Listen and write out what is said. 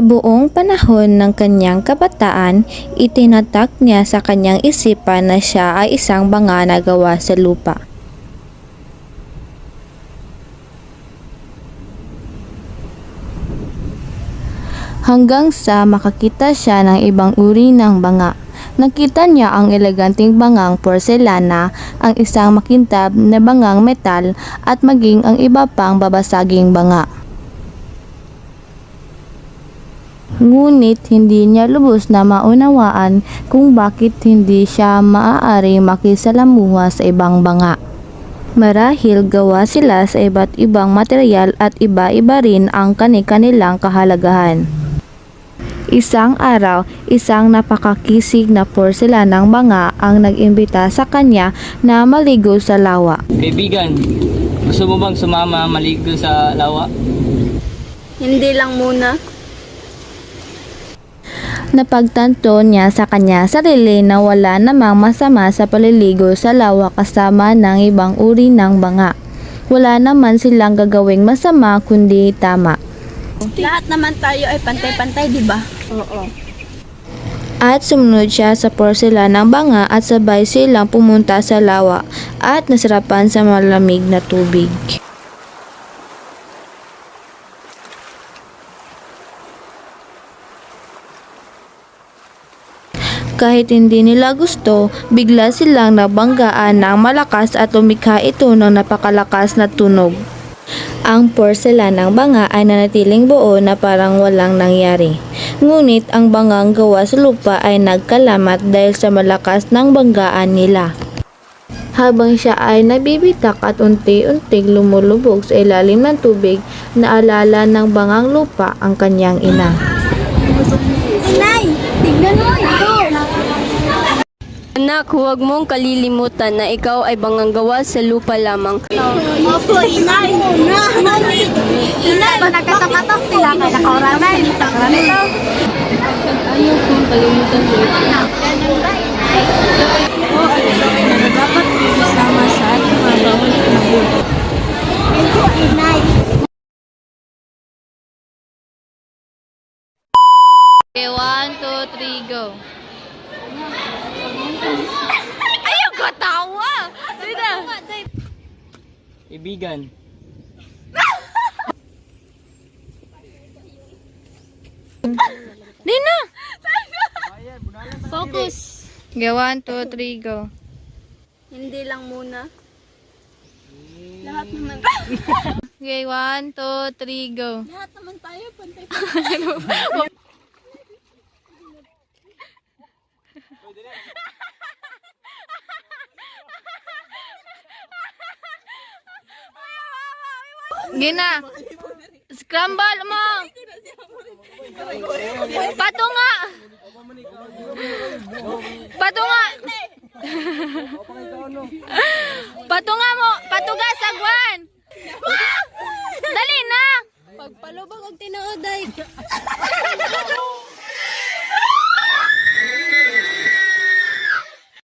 Sa buong panahon ng kanyang kabataan, itinatak niya sa kanyang isipan na siya ay isang banga na gawa sa lupa. Hanggang sa makakita siya ng ibang uri ng banga. Nakita niya ang eleganting bangang porselana, ang isang makintab na bangang metal at maging ang iba pang babasaging banga. Ngunit hindi niya lubos na maunawaan kung bakit hindi siya maaari makisalamuha sa ibang banga. Marahil gawa sila sa iba't ibang material at iba-iba rin ang kani-kanilang kahalagahan. Isang araw, isang napakakisig na porselanang banga ang nag-imbita sa kanya na maligo sa lawa. Kaibigan, gusto mo bang sumama maligo sa lawa? Hindi lang muna. Napagtanto niya sa kanya sarili na wala namang masama sa paliligo sa lawa kasama ng ibang uri ng banga. Wala naman silang gagawing masama kundi tama. Lahat naman tayo ay pantay-pantay, di ba? Oo. At sumunod siya sa porselanang banga at sabay silang pumunta sa lawa at nasarapan sa malamig na tubig. Kahit hindi nila gusto, bigla silang nabanggaan ng malakas at lumikha ito ng napakalakas na tunog. Ang porselanang banga ay nanatiling buo na parang walang nangyari. Ngunit ang bangang gawa sa lupa ay nagkalamat dahil sa malakas ng banggaan nila. Habang siya ay nabibitak at unti-unting lumulubog sa ilalim ng tubig, naalala ng bangang lupa ang kanyang ina. Inay, tignan mo ito. Anak, huwag mong kalilimutan na ikaw ay banganggawa sa lupa lamang. Opo, inay. Inay. Inay, nagkatapatok sila kay nakauranan. Nakauranan ito. Ayaw kong kalimutan mo ito. dapat isama sa ating mga bawal na buhay. Ito, inay. Okay, one, two, three, go. Kaibigan, Dina! Focus. Okay, one, two, three, go. Hindi lang muna. Lahat naman. Okay, one, two, three, go. Lahat naman tayo pantay. Gina! Scramble mo! Patunga! Patunga! Patunga mo! Patuga sa gwan! Dali na! Pagpalubag og tinuod ay.